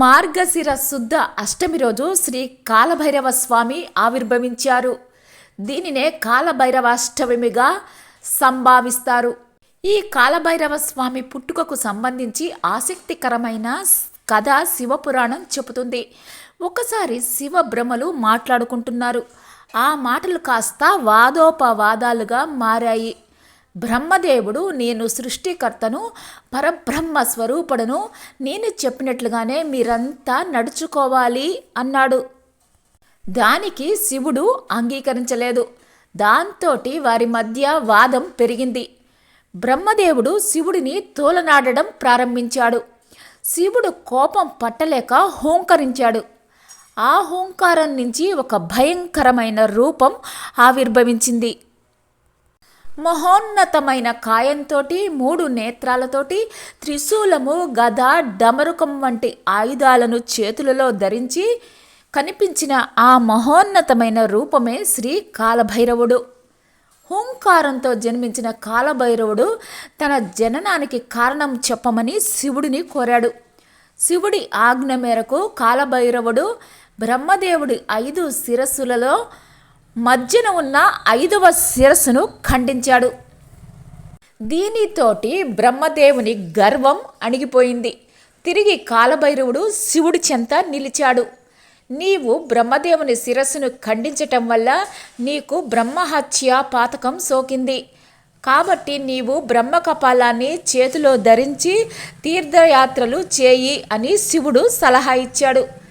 మార్గశిర శుద్ధ అష్టమి రోజు శ్రీ కాలభైరవ స్వామి ఆవిర్భవించారు. దీనినే కాలభైరవాష్టమిగా సంభావిస్తారు. ఈ కాలభైరవ స్వామి పుట్టుకకు సంబంధించి ఆసక్తికరమైన కథ శివపురాణం చెబుతుంది. ఒకసారి శివ బ్రహ్మలు మాట్లాడుకుంటున్నారు. ఆ మాటలు కాస్త వాదోపవాదాలుగా మారాయి. బ్రహ్మదేవుడు నేను సృష్టికర్తను పరబ్రహ్మ స్వరూపుడను నేను చెప్పినట్లుగానే మీరంతా నడుచుకోవాలి అన్నాడు. దానికి శివుడు అంగీకరించలేదు. దాంతోటి వారి మధ్య వాదం పెరిగింది. బ్రహ్మదేవుడు శివుడిని తోలనాడడం ప్రారంభించాడు. శివుడు కోపం పట్టలేక హోంకరించాడు. ఆ హోంకారం నుంచి ఒక భయంకరమైన రూపం ఆవిర్భవించింది. మహోన్నతమైన కాయంతోటి మూడు నేత్రాలతోటి త్రిశూలము గద డమరుకం వంటి ఆయుధాలను చేతులలో ధరించి కనిపించిన ఆ మహోన్నతమైన రూపమే శ్రీ కాలభైరవుడు. హుంకారంతో జన్మించిన కాలభైరవుడు తన జననానికి కారణం చెప్పమని శివుడిని కోరాడు. శివుడి ఆజ్ఞ మేరకు కాలభైరవుడు బ్రహ్మదేవుడి ఐదు శిరస్సులలో మధ్యన ఉన్న ఐదవ శిరస్సును ఖండించాడు. దీనితోటి బ్రహ్మదేవుని గర్వం అణిగిపోయింది. తిరిగి కాలభైరవుడు శివుడి చెంత నిలిచాడు. నీవు బ్రహ్మదేవుని శిరస్సును ఖండించటం వల్ల నీకు బ్రహ్మహత్య పాతకం సోకింది. కాబట్టి నీవు బ్రహ్మ కపాలాన్ని చేతిలో ధరించి తీర్థయాత్రలు చేయి అని శివుడు సలహా ఇచ్చాడు.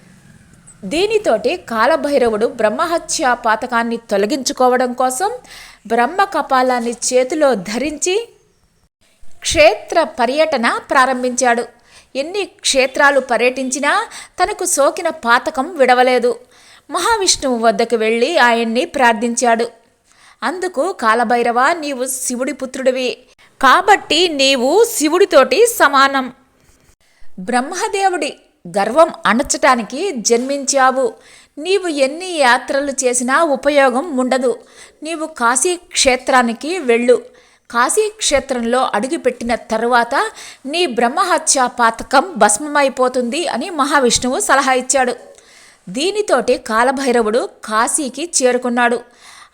దీనితోటి కాలభైరవుడు బ్రహ్మహత్య పాతకాన్ని తొలగించుకోవడం కోసం బ్రహ్మ కపాలాన్ని చేతిలో ధరించి క్షేత్ర పర్యటన ప్రారంభించాడు. ఎన్ని క్షేత్రాలు పర్యటించినా తనకు సోకిన పాతకం విడవలేదు. మహావిష్ణువు వద్దకు వెళ్ళి ఆయన్ని ప్రార్థించాడు. అందుకు కాలభైరవ నీవు శివుడి పుత్రుడివి. కాబట్టి నీవు శివుడితోటి సమానం. బ్రహ్మదేవుడి గర్వం అణచటానికి జన్మించావు. నీవు ఎన్ని యాత్రలు చేసినా ఉపయోగం ఉండదు. నీవు కాశీ క్షేత్రానికి వెళ్ళు. కాశీ క్షేత్రంలో అడుగుపెట్టిన తరువాత నీ బ్రహ్మహత్య పాతకం భస్మమైపోతుంది అని మహావిష్ణువు సలహా ఇచ్చాడు. దీనితోటి కాలభైరవుడు కాశీకి చేరుకున్నాడు.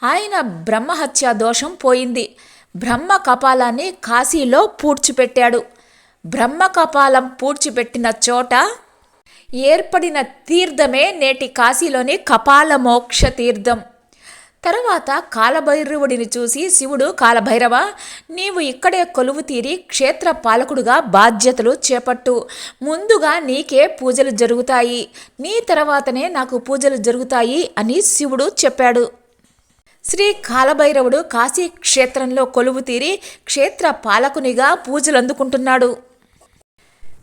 ఆయన బ్రహ్మహత్య దోషం పోయింది. బ్రహ్మ కపాలాన్ని కాశీలో పూడ్చిపెట్టాడు. బ్రహ్మ కపాలం పూడ్చిపెట్టిన చోట ఏర్పడిన తీర్థమే నేటి కాశీలోని కపాల మోక్ష తీర్థం. తర్వాత కాలభైరవుడిని చూసి శివుడు కాలభైరవ నీవు ఇక్కడే కొలువు తీరి క్షేత్ర పాలకుడుగా బాధ్యతలు చేపట్టు. ముందుగా నీకే పూజలు జరుగుతాయి. నీ తర్వాతనే నాకు పూజలు జరుగుతాయి అని శివుడు చెప్పాడు. శ్రీ కాలభైరవుడు కాశీ క్షేత్రంలో కొలువు తీరి క్షేత్ర పాలకునిగా పూజలు అందుకుంటున్నాడు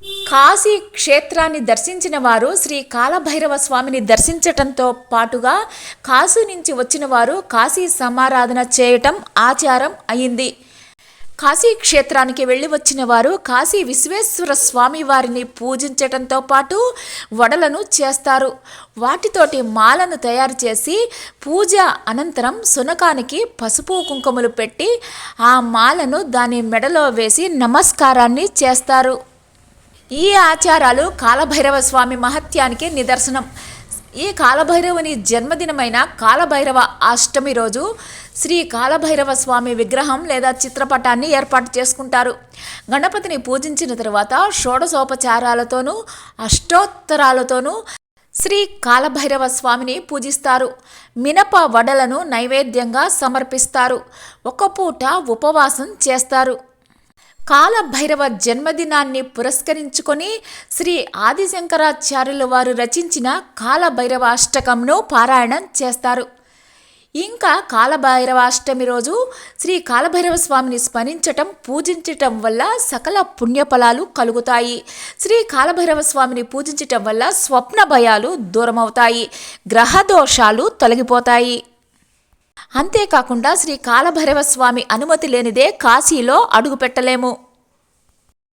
కాశీ క్షేత్రాన్ని దర్శించిన వారు శ్రీ కాలభైరవ స్వామిని దర్శించటంతో పాటుగా కాశీ నుంచి వచ్చిన వారు కాశీ సమారాధన చేయటం ఆచారం అయింది. కాశీ క్షేత్రానికి వెళ్ళి వచ్చిన వారు కాశీ విశ్వేశ్వర స్వామి వారిని పూజించటంతో పాటు వడలను చేస్తారు. వాటితోటి మాలను తయారు చేసి పూజ అనంతరం సునకానికి పసుపు కుంకుమలు పెట్టి ఆ మాలను దాని మెడలో వేసి నమస్కారాన్ని చేస్తారు. ఈ ఆచారాలు కాలభైరవ స్వామి మహత్యానికి నిదర్శనం. ఈ కాలభైరవుని జన్మదినమైన కాలభైరవ అష్టమి రోజు శ్రీ కాలభైరవ స్వామి విగ్రహం లేదా చిత్రపటాన్ని ఏర్పాటు చేసుకుంటారు. గణపతిని పూజించిన తర్వాత షోడశోపచారాలతోనూ అష్టోత్తరాలతోనూ శ్రీ కాలభైరవ స్వామిని పూజిస్తారు. మినప వడలను నైవేద్యంగా సమర్పిస్తారు. ఒక పూట ఉపవాసం చేస్తారు. కాలభైరవ జన్మదినాన్ని పురస్కరించుకొని శ్రీ ఆదిశంకరాచార్యుల వారు రచించిన కాలభైరవ అష్టకంను పారాయణం చేస్తారు. ఇంకా కాలభైరవాష్టమి రోజు శ్రీ కాలభైరవ స్వామిని స్మరించటం పూజించటం వల్ల సకల పుణ్యఫలాలు కలుగుతాయి. శ్రీ కాలభైరవ స్వామిని పూజించటం వల్ల స్వప్న భయాలు దూరమవుతాయి. గ్రహ దోషాలు తొలగిపోతాయి. అంతేకాకుండా శ్రీ కాలభైరవ స్వామి అనుమతి లేనిదే కాశీలో అడుగుపెట్టలేము.